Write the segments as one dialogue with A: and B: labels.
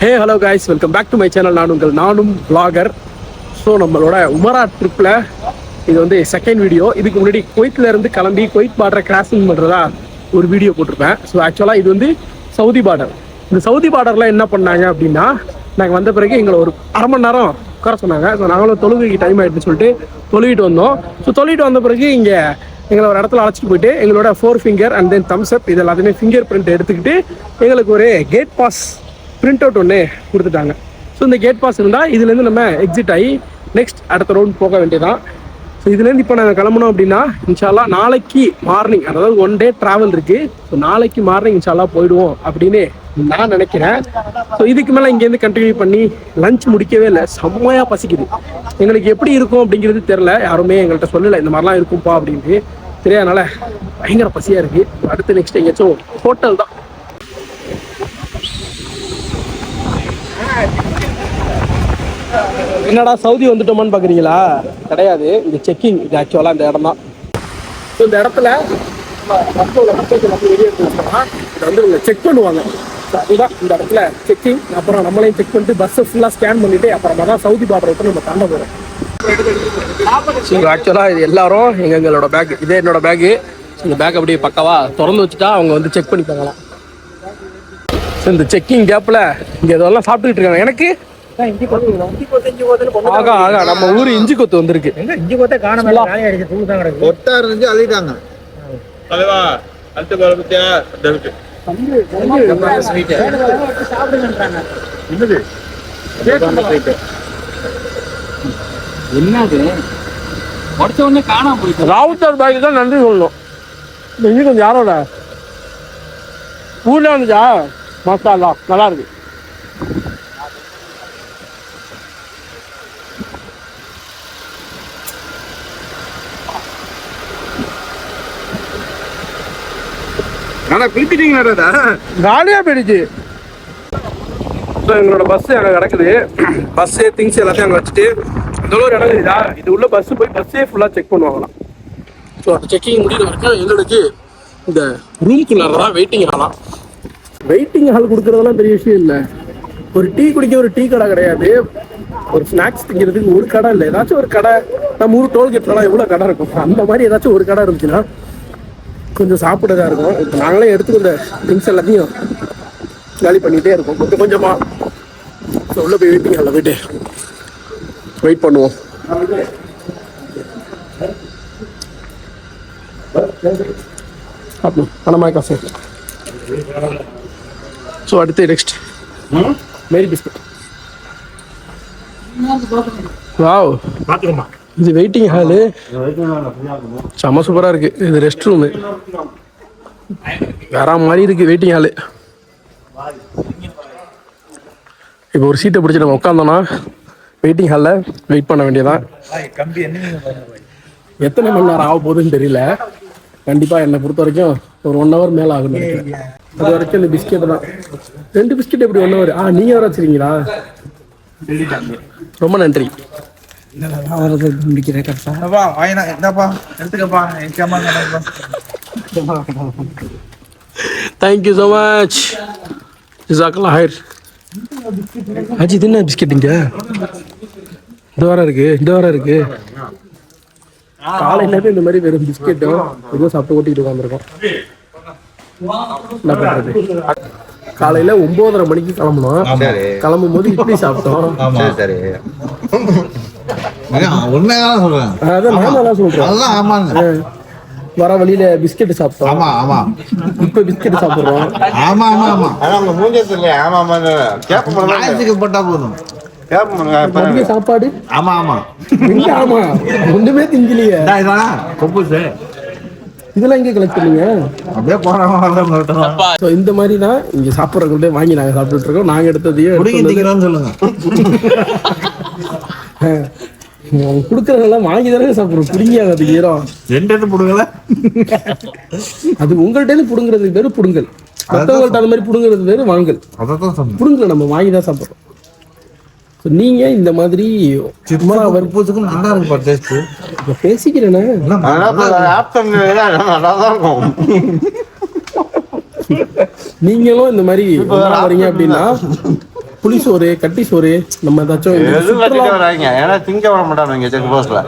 A: Hey hello guys welcome back to my channel நான் உங்கள் நானும் பிளாகர் ஸோ நம்மளோட உமரா ட்ரிப்பில் இது வந்து செகண்ட் வீடியோ இதுக்கு முன்னாடி குவைத்திலேருந்து கிளம்பி குவைத் பார்டரை கிராசிங் பண்ணுறதா ஒரு வீடியோ போட்டிருப்பேன். ஸோ ஆக்சுவலாக இது வந்து சவுதி பார்டர் இந்த சவுதி பார்டரில் என்ன பண்ணாங்க அப்படின்னா நாங்கள் வந்த பிறகு எங்களை ஒரு அரை மணி நேரம் உட்கார சொன்னாங்க. ஸோ நாங்களும் தொழுகைக்கு டைம் ஆயிடுச்சுன்னு சொல்லிட்டு தொழுகிட்டு வந்தோம். ஸோ தொழுகிட்டு வந்த பிறகு இங்கே எங்களை ஒரு இடத்துல அழைச்சிட்டு போயிட்டு எங்களோட four finger and then thumbs up இது எல்லாத்தையுமே ஃபிங்கர் பிரிண்ட் எடுத்துக்கிட்டு எங்களுக்கு ஒரு கேட் பாஸ் பிரிண்ட் அவுட் ஒன்று கொடுத்துட்டாங்க. ஸோ இந்த கேட் பாஸ் இருந்தால் இதுலேருந்து நம்ம எக்ஸிட் ஆகி நெக்ஸ்ட் அடுத்த ரவுண்ட் போக வேண்டியதான் ஸோ இதுலேருந்து இப்போ நாங்கள் கிளம்பணும் அப்படின்னா இன்ஷால்லா நாளைக்கு மார்னிங் அதாவது ஒன் டே ட்ராவல் இருக்குது ஸோ நாளைக்கு மார்னிங் இன்ஷால்லா போயிடுவோம் அப்படின்னு நான் நினைக்கிறேன். ஸோ இதுக்கு மேலே இங்கேருந்து கண்டினியூ பண்ணி லஞ்ச் முடிக்கவே இல்லை செம்மையாக பசிக்குது. எங்களுக்கு எப்படி இருக்கும் அப்படிங்கிறது தெரில யாருமே எங்கள்கிட்ட சொல்லலை இந்த மாதிரிலாம் இருக்கும்ப்பா அப்படின்ட்டு. தெரியாதனால பயங்கர பசியாக இருக்குது அடுத்து நெக்ஸ்ட் எங்கேயாச்சும் ஹோட்டல் தான். என்னடா சவுதி வந்துட்டோமான்னு பார்க்குறீங்களா கிடையாது. இது செக்கிங் இது ஆக்சுவலாக இந்த இடம் தான். ஸோ இந்த இடத்துல இதை வந்து இவங்க செக் பண்ணுவாங்க. அதுதான் இந்த இடத்துல செக்கிங் அப்புறம் நம்மளையும் செக் பண்ணிட்டு பஸ்ஸை ஃபுல்லாக ஸ்கேன் பண்ணிட்டு அப்புறமா தான் சவுதி பார்டர் விட்டு நம்ம தாண்ட போகிறோம் ஆக்சுவலாக இது எல்லாரும் எங்க எங்களோட பேக் இதே என்னோட பேக்கு இந்த பேக் அப்படியே பக்கவா திறந்து வச்சுட்டா அவங்க வந்து செக் பண்ணிப்பாங்களாம். இந்த செக்கிங் கேப்பில் இங்கே இதெல்லாம் சாப்பிட்டுக்கிட்டு இருக்காங்க. எனக்கு ஆகா ஆகா நம்ம ஊர் இஞ்சி கொத்து வந்திருக்கு.
B: ஒட்டா இருந்துச்சு அழுகிட்டாங்க
C: தலைவா அடுத்த கோல பத்தியா? டவுட்
D: என்னது? உடச்ச உடனே காணாம போயிட்டு?
A: ராவுத்தர் பாய்க்கு தான் நன்றி சொல்லணும். இஞ்சி கொஞ்சம் யாரோட? ஊர்ல வந்துச்சா? மசாலா நல்லா இருக்கு.
B: ஆனா பிரிச்சுட்டீங்களா
A: காலியா போயிடுச்சு. ஸோ எங்களோட பஸ் அங்கே கிடக்குது. பஸ்ஸு திங்ஸ் எல்லாத்தையும் அங்கே வச்சுட்டு இந்த ஒரு இடம் இருக்குதா இது உள்ள பஸ் போய் பஸ்ஸே ஃபுல்லாக செக் பண்ணுவாங்களாம். ஸோ அந்த செக்கிங் முடிகிற வரைக்கும் எங்களுக்கு இந்த ரூம்குள்ளார தான் வெயிட்டிங் ஹாலாம் வெயிட்டிங் ஹால் கொடுக்குறதெல்லாம் பெரிய விஷயம் இல்லை. ஒரு டீ குடிக்க ஒரு டீ கடை கிடையாது. ஒரு ஸ்நாக்ஸ் திங்கிறதுக்கு ஒரு கடை இல்லை. ஏதாச்சும் ஒரு கடை. நம்ம ஊர் டோல்கேட்லாம் எவ்வளோ கடை இருக்கும்? அந்த மாதிரி ஏதாச்சும் ஒரு கடை இருந்துச்சுன்னா கொஞ்சம் சாப்பிடதா இருக்கும். இப்போ நாங்களே எடுத்துக்கிற திங்ஸ் எல்லாத்தையும் காலி பண்ணிகிட்டே இருக்கோம். கொஞ்சம் கொஞ்சமா. ஸோ உள்ள போய் வெயிட்டிங் அதில் போயிட்டு வெயிட் பண்ணுவோம். சாப்பிடும் பணமாய் காஃபி. ஸோ அடுத்து நெக்ஸ்ட் மேரி பிஸ்கட் வாவ் இது வெயிட்டிங் ஹாலு செம்ம சூப்பராக இருக்கு. இது ரெஸ்ட் ரூமு வேற மாதிரி இருக்கு வெயிட்டிங் ஹாலு இப்போ ஒரு சீட்டை பிடிச்சி நம்ம உட்காந்தோம்னா வெயிட்டிங் ஹாலில் வெயிட் பண்ண வேண்டியதான் எத்தனை மணி நேரம் ஆக போகுதுன்னு தெரியல. கண்டிப்பாக என்னை பொறுத்த வரைக்கும் ஒரு ஒன் ஹவர் மேலே ஆகும் நினைக்கிறேன். அது வரைக்கும் இந்த பிஸ்கெட் தான். ரெண்டு பிஸ்கெட் எப்படி ஒன் ஹவர் ஆ நீங்கள் வர வச்சிருக்கீங்களா? ரொம்ப நன்றி.
B: என்னப்பா வாயினா என்னப்பா எடுத்துக்கப்பா என் கேமா
A: தேங்க்யூ ஸோ மச் ஜிசாக்கெல்லாம் ஹைர். அஜி இது என்ன பிஸ்கெட்டுங்க இந்த வாரம் இருக்கு இந்த வாரம் இருக்கு. காலையில இந்த மாதிரி வெறும் பிஸ்கெட்டும் இதுவும் சாப்பிட்டு ஓட்டிட்டு உட்காந்துருக்கோம் என்ன பண்றது? காலையில ஒன்பதரை மணிக்கு கிளம்பணும்.
B: சரி.
A: கிளம்பும் போது இட்லி சாப்பிட்டோம்.
B: சரி சரி. உண்மைதான் சொல்றேன்.
A: அதான் நாம தான் சொல்றோம்
B: அதெல்லாம் ஆமாங்க
A: வர வழியில பிஸ்கெட் சாப்பிட்டோம்.
B: ஆமா ஆமா.
A: இப்ப பிஸ்கெட் சாப்பிடுறோம்.
B: ஆமா ஆமா ஆமா.
C: ஆனா உங்க மூஞ்சத்துல ஆமா ஆமா கேப்ப
B: ஞாயிற்றுக்கு போட்டா போதும்.
A: சாப்பாடு?
B: ஆமா ஆமா.
A: எங்க ஆமா. ஒண்ணுமே திங்கலையே.
B: கொப்புசு
A: இதெல்லாம் எங்க கலெக்ட் பண்ணீங்க?
B: அப்படியே வரலாம்
A: ஸோ இந்த மாதிரி தான் இங்க சாப்பிட்றவங்கள்ட்ட வாங்கி நாங்க சாப்பிட்டுட்டு இருக்கோம். நாங்க எடுத்ததையும்
B: குடிங்க சொல்லுங்க
A: கொடுக்குறதெல்லாம் வாங்கி தானே சாப்பிட்றோம். புடுங்கியாங்க அது ஈரம்.
B: எடுத்து போடுங்கள
A: அது உங்கள்கிட்ட இருந்து புடுங்குறதுக்கு பேரு புடுங்கல். மற்றவங்கள்ட்ட அந்த மாதிரி புடுங்குறது பேரு வாங்கல்.
B: அதான்
A: புடுங்கல நம்ம வாங்கி தான் சாப்பிட்றோம். So, நீங்க இந்த மாதிரி சும்மா
B: பூச்சுக்கும் நல்லா இருக்கும் டேஸ்ட்
A: பேசிக்கிறேனே. நீங்களும் இந்த மாதிரி வரீங்க அப்படின்னா புளி சோறு கட்டி சோறு நம்ம ஏதாச்சும்
B: ஏன்னா திங்க விட மாட்டாங்க இங்க செக் போஸ்ட்ல?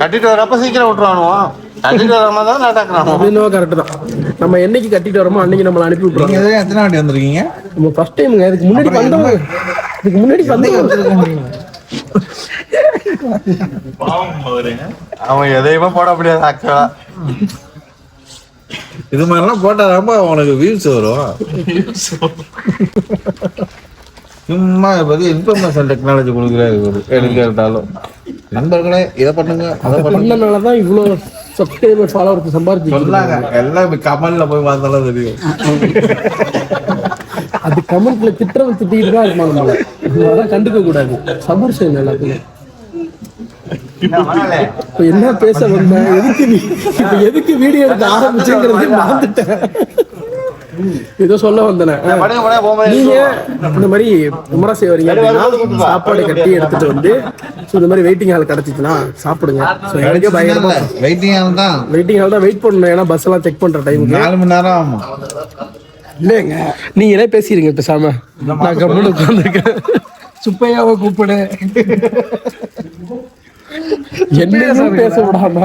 B: கட்டிட்டு வரப்ப சீக்கிரம் விட்டுருவானுவோ. கட்டிட்டு வர மாதிரி தான்
A: அது என்னவோ கரெக்ட் தான். நம்ம என்னைக்கு கட்டிட்டு வரோமோ அன்னைக்கு நம்மளை அனுப்பி
B: நீங்க எதுவும் எத்தனை வாட்டி வந்திருக்கீங்க?
A: நம்ம ஃபர்ஸ்ட் டைமுங்க இதுக்கு முன்னாடி வந்தவங்க இதுக்கு முன்னாடி வந்தவங்க
B: அவன் எதையுமே போட முடியாது ஆக்சுவலா இது மாதிரிலாம் போட்டாதாப்ப உனக்கு வியூஸ் வரும். சும்மா பத்தி இன்ஃபர்மேஷன் டெக்னாலஜி கொடுக்குறாரு எதுக்கு கேட்டாலும். நண்பர்களே இதை பண்ணுங்க அதை பண்ணுங்க.
A: பண்ணனால தான் இவ்வளோ சப்ஸ்கிரைபர் ஃபாலோவர்ஸ் சம்பாதிச்சு
B: சொல்லாங்க எல்லாம் கமல்ல போய் பார்த்தாலும் தெரியும்.
A: அது கமெண்ட்ல திட்டம் திட்டிட்டு தான் இருப்பாங்க நம்மள அதெல்லாம் கண்டுக்க கூடாது சபூர் செய்யணும் எல்லாத்துக்கும் என்ன பேச வந்தேன் எதுக்கு நீ இப்ப எதுக்கு வீடியோ எடுக்க ஆரம்பிச்சுங்கிறதே மறந்துட்டேன் ஏதோ சொல்ல வந்தேன். நீங்க இந்த மாதிரி உமரா செய்ய வரீங்க சாப்பாடு கட்டி எடுத்துட்டு வந்து ஸோ இந்த மாதிரி வெயிட்டிங் ஹால் கிடைச்சிச்சுன்னா சாப்பிடுங்க. ஸோ எனக்கே பயங்கரமா
B: வெயிட்டிங் தான்.
A: வெயிட்டிங் ஹால் தான் வெயிட் பண்ணணும். ஏன்னா பஸ் எல்லாம் செக் பண்ற டைமுக்கு
B: நாலு மணி நேரம் ஆகும்.
A: இல்லைங்க. நீங்களே பேசிடுங்க பேசாம? நான் கம்முன்னு உட்காந்துருக்கேன்
D: சுப்பையாவை கூப்பிடு.
A: என்னையும் பேச விடாம.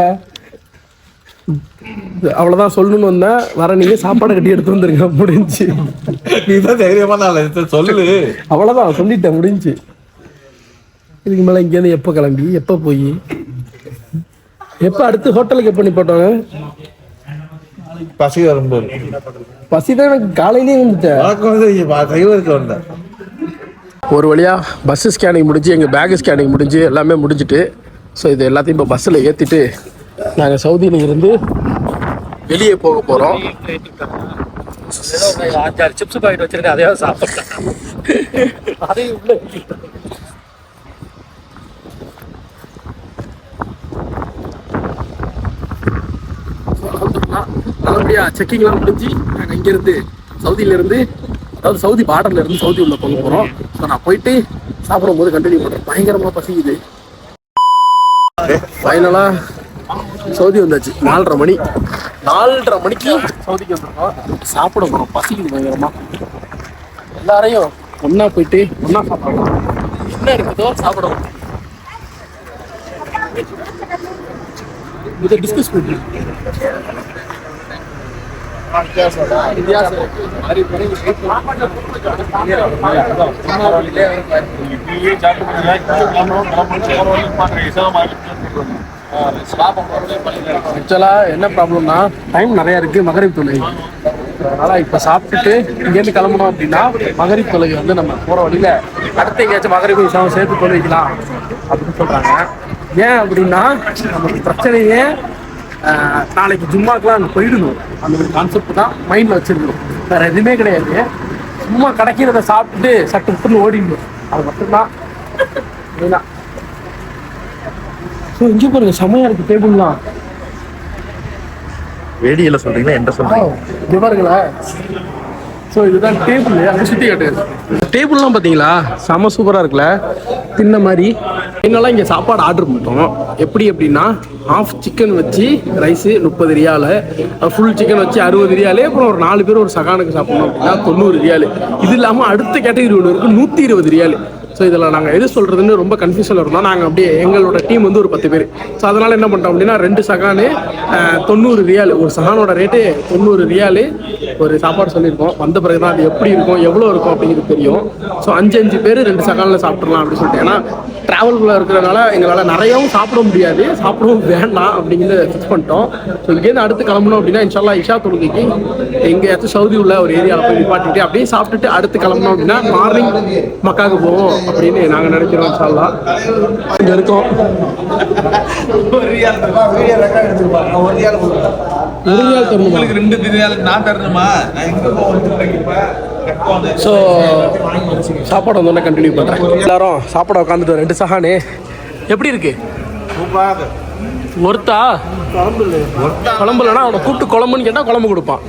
A: அவ்வளவுதான் சொல்லணும்னு வந்தேன் வர நீங்க சாப்பாடு கட்டி எடுத்து வந்துருங்க. முடிஞ்சு.
B: நீ தான் தைரியமா நான் சொல்லு.
A: அவ்வளவுதான் சொல்லிட்டேன் முடிஞ்சு. இதுக்கு மேல இங்கேருந்து எப்போ கிளம்பி? எப்போ போய்? எப்போ அடுத்து ஹோட்டலுக்கு எப்போ நிப்பாட்டாங்க
B: பசி வரும்போது.
A: பசி தான் எனக்கு காலையிலேயே வந்துட்டேன் ஒரு வழியாக பஸ்ஸு ஸ்கேனிங் முடிஞ்சு எங்கள் பேகு ஸ்கேனிங் முடிஞ்சு எல்லாமே முடிஞ்சுட்டு ஸோ இது எல்லாத்தையும் இப்போ பஸ்ஸில் ஏற்றிட்டு நாங்கள் சவுதியில் இருந்து வெளியே போக போகிறோம்
D: அஞ்சாறு சிப்ஸ் பாக்கெட் வச்சிருக்கேன் அதையாவது சாப்பிட்றேன் அதையும் உள்ள
A: நல்லபடியாக செக்கிங்லாம் முடிஞ்சு நாங்கள் இங்கேருந்து சவுதியிலேருந்து அதாவது சவுதி பார்டர்லேருந்து சவுதி உள்ள போக போகிறோம் ஸோ நான் போயிட்டு சாப்பிடும்போது கண்டினியூ பண்ணுறேன் பயங்கரமாக பசிக்குது. ஃபைனலாக சவுதி வந்தாச்சு. நாலரை மணி. நாலரை மணிக்கு சவுதிக்கு வந்துருக்கோம். சாப்பிட போகிறோம் பசிக்குது பயங்கரமாக எல்லாரையும் ஒன்றா போயிட்டு ஒன்றா சாப்பிடணும் என்ன இருக்குதோ சாப்பிடுவோம் இதை டிஸ்கஸ் பண்ணிட்டு ஆக்சுவலாக என்ன ப்ராப்ளம்னா டைம் நிறையா இருக்குது மகரிப் தொலை. அதனால் இப்போ சாப்பிட்டுட்டு இங்கேருந்து கிளம்பணும் அப்படின்னா மகரிப் தொலை வந்து நம்ம போகிற வழியில் அடுத்த எங்கேயாச்சும் மகரிப் இசாவும் சேர்த்து தொலைக்கலாம் அப்படின்னு சொல்கிறாங்க ஏன் அப்படின்னா நமக்கு பிரச்சனையே நாளைக்கு ஜும்மாக்கெலாம் போயிடணும். அந்த ஒரு கான்செப்ட் தான் மைண்டில் வச்சிருக்கணும். வேறு எதுவுமே கிடையாது. சும்மா கிடைக்கிறத சாப்பிட்டுட்டு சட்டு புட்டுன்னு ஓடிடணும். அது மட்டும்தான். மெயினாக ஸோ இங்கே பாருங்க செம்மையாக இருக்குது டேபிள்லாம்
B: வேடியில சொல்றீங்களா? என்ன
A: இது பாருங்களேன். ஸோ இதுதான் டேபிள் அங்கே சுற்றி கட்டுறது டேபிள்லாம் பார்த்தீங்களா? செம சூப்பராக இருக்குல்ல? தின்ன மாதிரி. என்னெல்லாம் இங்கே சாப்பாடு ஆர்டர் பண்ணிட்டோம். எப்படி அப்படின்னா ஆஃப் சிக்கன் வச்சு ரைஸு முப்பது ரியாலு ஃபுல் சிக்கன் வச்சு அறுபது ரியாலு அப்புறம் ஒரு நாலு பேர் ஒரு சகானுக்கு சாப்பிடணும் அப்படின்னா தொண்ணூறு ரியாலு இது இல்லாமல் அடுத்த கேட்டகரி ஒன்று இருக்குது நூற்றி இருபது ரியாலு ஸோ இதில் நாங்கள் எது சொல்கிறதுன்னு ரொம்ப கன்ஃபியூஷனில் இருந்தோம். நாங்கள் அப்படியே எங்களோட டீம் வந்து ஒரு பத்து பேர். ஸோ அதனால் என்ன பண்ணிட்டோம் அப்படின்னா ரெண்டு சகானு தொண்ணூறு ரியால் ஒரு சகானோட ரேட்டு தொண்ணூறு ரியாலு ஒரு சாப்பாடு சொல்லியிருக்கோம். வந்த பிறகு தான் அது எப்படி இருக்கும் எவ்வளோ இருக்கும் அப்படிங்கிறது தெரியும். ஸோ அஞ்சு அஞ்சு பேர் ரெண்டு சகானில் சாப்பிட்றலாம் அப்படின்னு சொல்லிட்டு. ஏன்னா ட்ராவல்குள்ளே இருக்கிறனால எங்களால் நிறையவும் சாப்பிட முடியாது. சாப்பிடவும் வேண்டாம் அப்படிங்கிறத ஃபிக்ஸ் பண்ணிட்டோம். ஸோ இங்கேருந்து அடுத்து கிளம்பணும் அப்படின்னா இன்ஷால்லா இஷா தொழுகைக்கு எங்கேயாச்சும் சவுதி உள்ள ஒரு ஏரியாவில் போய் நிப்பாட்டிட்டு அப்படியே சாப்பிட்டுட்டு அடுத்து கிளம்பணும் அப்படின்னா மார்னிங் மக்காவுக்கு போவோம் அப்படின்னு நாங்கள் நினைக்கிறோம் இன்ஷால்லா. இங்கே இருக்கோம். ஒரு ரியால் தரணுமா
C: ரெண்டு நான் தரணுமா? நான் எங்க போவேன்
A: ஸோ சாப்பாடு வந்தோடனே கண்டினியூ பண்ணுறேன் எல்லாரும் சாப்பாட உட்காந்துட்டு ரெண்டு சஹானு எப்படி இருக்கு? ஒருத்தா? குழம்புலனா அவனை கூப்பிட்டு குழம்புன்னு கேட்டால் குழம்பு கொடுப்பான்.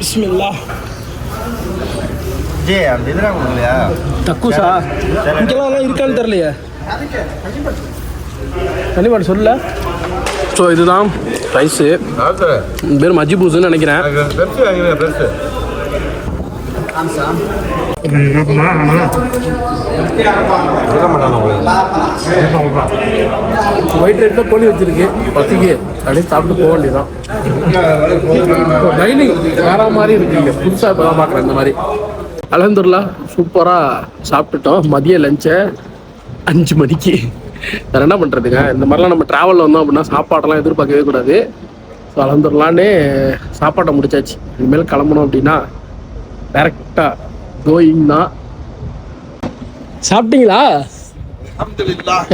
A: பிஸ்மில்லா.
B: ஜே அந்த இதுல கொடுக்கலையா?
A: தக்குசா? இங்கெல்லாம் இருக்கான்னு தெரியலையே. கனிமாடு சொல்லல ஸோ இதுதான் ரைஸு பேர் மஜ்ஜி நினைக்கிறேன்.
B: மாட்டானு உங்களுக்கு
A: ஒயிட் ரைட்டில் கோழி வச்சிருக்கு. பசிக்கு. அப்படியே சாப்பிட்டு போக வேண்டியதான் டைனிங் வேற மாதிரி இருக்கு இங்க. புதுசாக இப்போ தான் பார்க்குறேன் இந்த மாதிரி. அலந்துர்லா சூப்பராக சாப்பிட்டுட்டோம். மதிய லஞ்சை அஞ்சு மணிக்கு. வேற என்ன பண்ணுறதுங்க இந்த மாதிரிலாம் நம்ம ட்ராவலில் வந்தோம் அப்படின்னா சாப்பாடெல்லாம் எதிர்பார்க்கவே கூடாது. ஸோ அலந்துர்லான்னு சாப்பாட்டை முடிச்சாச்சு. இனிமேல் கிளம்பணும் அப்படின்னா டேரெக்டாக கோயிங் தான். சாப்பிட்டீங்களா?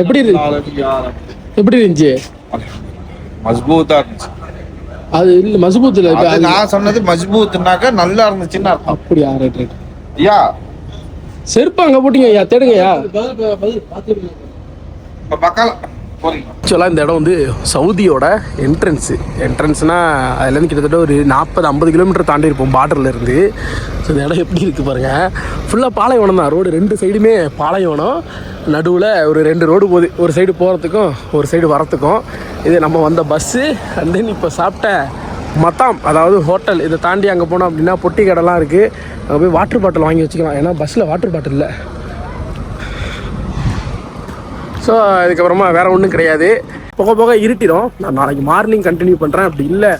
A: எப்படி இருக்கு எப்படி இருந்துச்சு?
B: மஸ்பூத்தா இருந்துச்சு.
A: அது இல்ல மசுபூத் இல்ல
B: நான் சொன்னது மஸ்பூத்னாக்க நல்லா இருந்துச்சுன்னு அர்த்தம்.
A: அப்படியா ரைட் ரைட்
B: யா.
A: செருப்பு அங்க போட்டீங்க ஐயா தேடுங்கய்யா
B: இப்போ பக்கால.
A: ஆக்சுவலாக இந்த இடம் வந்து சவுதியோட என்ட்ரன்ஸு என்ட்ரன்ஸ்னால் அதுலேருந்து கிட்டத்தட்ட ஒரு நாற்பது ஐம்பது கிலோமீட்டர் தாண்டி இருப்போம் பார்டரில் இருந்து. ஸோ இந்த இடம் எப்படி இருக்குது பாருங்கள் ஃபுல்லாக பாலைவனம் தான். ரோடு ரெண்டு சைடுமே பாலைவனம். நடுவில் ஒரு ரெண்டு ரோடு போகுது ஒரு சைடு போகிறதுக்கும் ஒரு சைடு வரத்துக்கும் இது நம்ம வந்த பஸ்ஸு அண்ட் தென் இப்போ சாப்பிட்ட மத்தாம் அதாவது ஹோட்டல் இதை தாண்டி அங்கே போனோம் அப்படின்னா பொட்டி கடைலாம் இருக்குது அங்கே போய் வாட்டர் பாட்டில் வாங்கி வச்சுக்கலாம். ஏன்னா பஸ்ஸில் வாட்டர் பாட்டில் இல்லை. ஸோ அதுக்கப்புறமா வேற ஒன்றும் கிடையாது. போக போக இருட்டிடும் நான் நாளைக்கு மார்னிங் கண்டினியூ பண்ணுறேன் அப்படி இல்லை.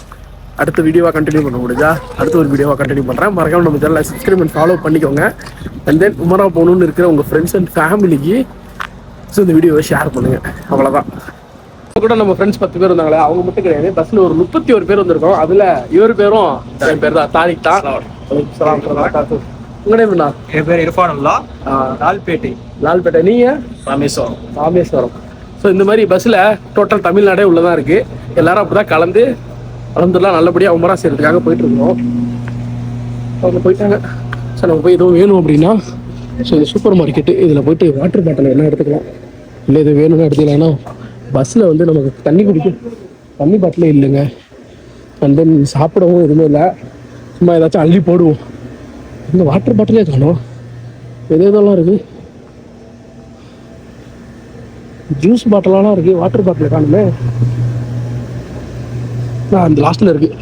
A: அடுத்த வீடியோவாக கண்டினியூ பண்ண முடிஞ்சா அடுத்த ஒரு வீடியோவாக கண்டினியூ பண்ணுறேன் மறக்காம நம்ம சேனலை சப்ஸ்கிரைப் பண்ணி ஃபாலோ பண்ணிக்கோங்க. அண்ட் தென் உமரா போகணுன்னு இருக்கிற உங்கள் ஃப்ரெண்ட்ஸ் அண்ட் ஃபேமிலிக்கு ஸோ இந்த வீடியோவை ஷேர் பண்ணுங்கள் அவ்வளோதான் இப்ப கூட நம்ம ஃப்ரெண்ட்ஸ் பத்து பேர் இருந்தாங்களே அவங்க மட்டும் கிடையாது. பஸ்ஸில் ஒரு முப்பத்தி ஒரு பேர் வந்திருக்கோம். அதில் இவர் பேரும் என் பேர் தான். தாரிக் தான் உங்களே பண்ணா
D: என் பேர் இரஃபானுல்லா. லால்பேட்டை.
A: லால்பேட்டை. நீங்கள்
D: ராமேஸ்வரம்.
A: ராமேஸ்வரம். ஸோ இந்த மாதிரி பஸ்ஸில் டோட்டல் தமிழ்நாடே உள்ளதான் இருக்கு. எல்லாரும் அப்படி தான் கலந்து கலந்துலாம் நல்லபடியாக உமரா செய்யறதுக்காக போயிட்டு இருக்கோம் அவங்க போயிட்டாங்க. ஸோ நம்ம போய் எதுவும் வேணும் அப்படின்னா ஸோ இது சூப்பர் மார்க்கெட்டு இதில் போயிட்டு வாட்டர் பாட்டில் என்ன எடுத்துக்கலாம். இல்லை இது வேணும்னு எடுத்துக்கலாம்னா பஸ்ஸில் வந்து நமக்கு தண்ணி குடிக்க தண்ணி பாட்டிலே இல்லைங்க. அண்ட் தென் சாப்பிடவும் எதுவுமே இல்லை. சும்மா ஏதாச்சும் அள்ளி போடுவோம். இந்த வாட்டர் பாட்டிலே காணும். எது எதெல்லாம் இருக்குது ஜூஸ் பாட்டிலெலாம் இருக்குது வாட்டர் பாட்டில் காணுமே. ஆ, அந்த லாஸ்ட்டில் இருக்குது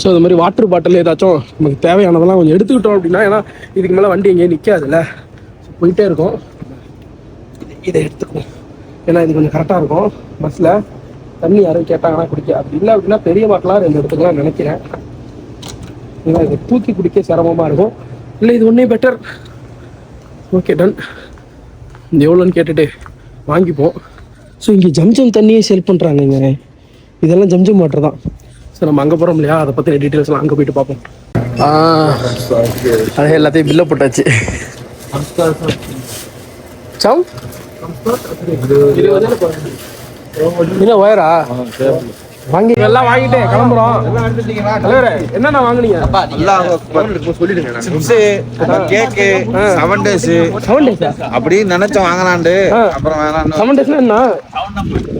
A: ஸோ இந்த மாதிரி வாட்டர் பாட்டில் ஏதாச்சும் நமக்கு தேவையானதெல்லாம் கொஞ்சம் எடுத்துக்கிட்டோம் அப்படின்னா ஏன்னா இதுக்கு மேலே வண்டி எங்கேயும் நிற்காதுல்ல போயிட்டே இருக்கும். இதை எடுத்துக்குவோம். ஏன்னா இது கொஞ்சம் கரெக்டாக இருக்கும். பஸ்ஸில் தண்ணி யாரும் கேட்டாங்கன்னா குடிக்க. அப்படி இல்லை அப்படின்னா பெரிய பாட்டிலாக ரெண்டு எடுத்துக்கலாம் நினைக்கிறேன். ஏன்னா இது தூக்கி குடிக்க சிரமமாக இருக்கும். இல்லை இது ஒன்றே பெட்டர் ஓகே டன் இந்த எவ்வளோன்னு கேட்டுட்டு வாங்கிப்போம். ஸோ இங்கே ஜம்ஜம் தண்ணியே செல் பண்ணுறாங்கங்க இதெல்லாம் ஜம்ஜம் வாட்டர் தான். ஸோ நம்ம அங்கே போகிறோம் இல்லையா? அதை பற்றின டீட்டெயில்ஸ்லாம் அங்கே போயிட்டு பார்ப்போம். அது எல்லாத்தையும் பில்லை போட்டாச்சு. சம் இல்லை ஒயரா வாங்கி எல்லாம் வாங்கிட்டேன் கிளம்புறோம். தலைவரே என்னென்ன வாங்குனீங்க?
B: Chips cake seven days
A: seven டேஸா
B: அப்படின்னு நினைச்சோம் வாங்கலாண்டு. அப்புறம் வேணாம்
A: செவன் டேஸ்னா என்ன?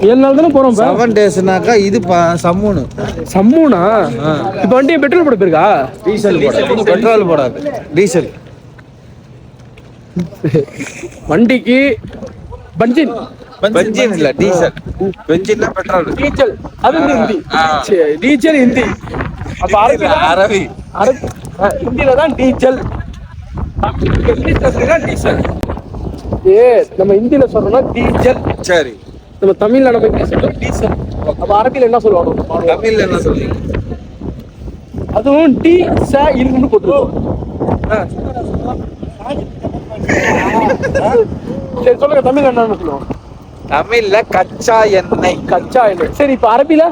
A: ஏழு நாள் தானே போகிறோம் இப்போ?
B: செவன் டேஸ்னாக்கா இது ப- சம்முன்னு
A: சம்மூனா? இப்போ வண்டி பெட்ரோல் போட போயிருக்கா?
B: டீசல் போடாது. பெட்ரோல் போடாது. டீசல்.
A: வண்டிக்கு பஞ்சின்.
B: பென்ஜின் இல்ல டீசல். பென்ஜின்னா பெட்ரோல்
A: டீச்சல் அது ஹிந்தி. டீச்சல் ஹிந்தி. அப்ப
B: அரபி
A: அரபி. ஹிந்தில தான் சொன்னா டீசல். ஏ நம்ம ஹிந்தில சொல்றோம்னா டீச்சல்
B: சரி.
A: நம்ம தமிழ்ல நம்ம எப்படி சொல்றோம்? டீசல். அப்ப அரபில என்ன சொல்லுவாங்க?
B: தமிழ்ல என்ன சொல்றீங்க
A: அதுவும் டி ச போட்டுருக்கோம் ஆ. சரி சொல்லுங்க தமிழ்ல என்னன்னு சொல்லுவோம்
B: தமிழ்ல கச்சா எண்ணெய்.
A: கச்சா எண்ணெய். சரி இப்ப அரபில?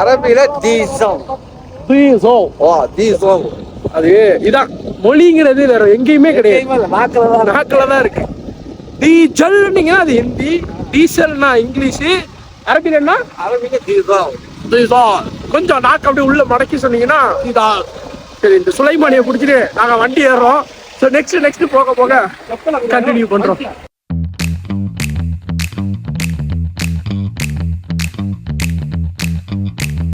B: அரபில தீசம்.
A: தீசோ
B: ஓ தீசம்.
A: அது இதான். மொழிங்கிறது வேற எங்கேயுமே கிடையாது. நாக்கில தான் இருக்கு. டீசல்னீங்கன்னா அது ஹிந்தி டீசல்னா இங்கிலீஷ் அரபிலன்னா
B: அரபில தீசம்.
A: தீசா கொஞ்சம் நாக்கு அப்படியே உள்ள மடக்கி சொன்னீங்கன்னா இதா சரி இந்த சுலைமானியை பிடிச்சிட்டு நாங்க வண்டி ஏறுறோம். ஸோ நெக்ஸ்ட் நெக்ஸ்ட் போக போக கண்டினியூ பண்றோம்.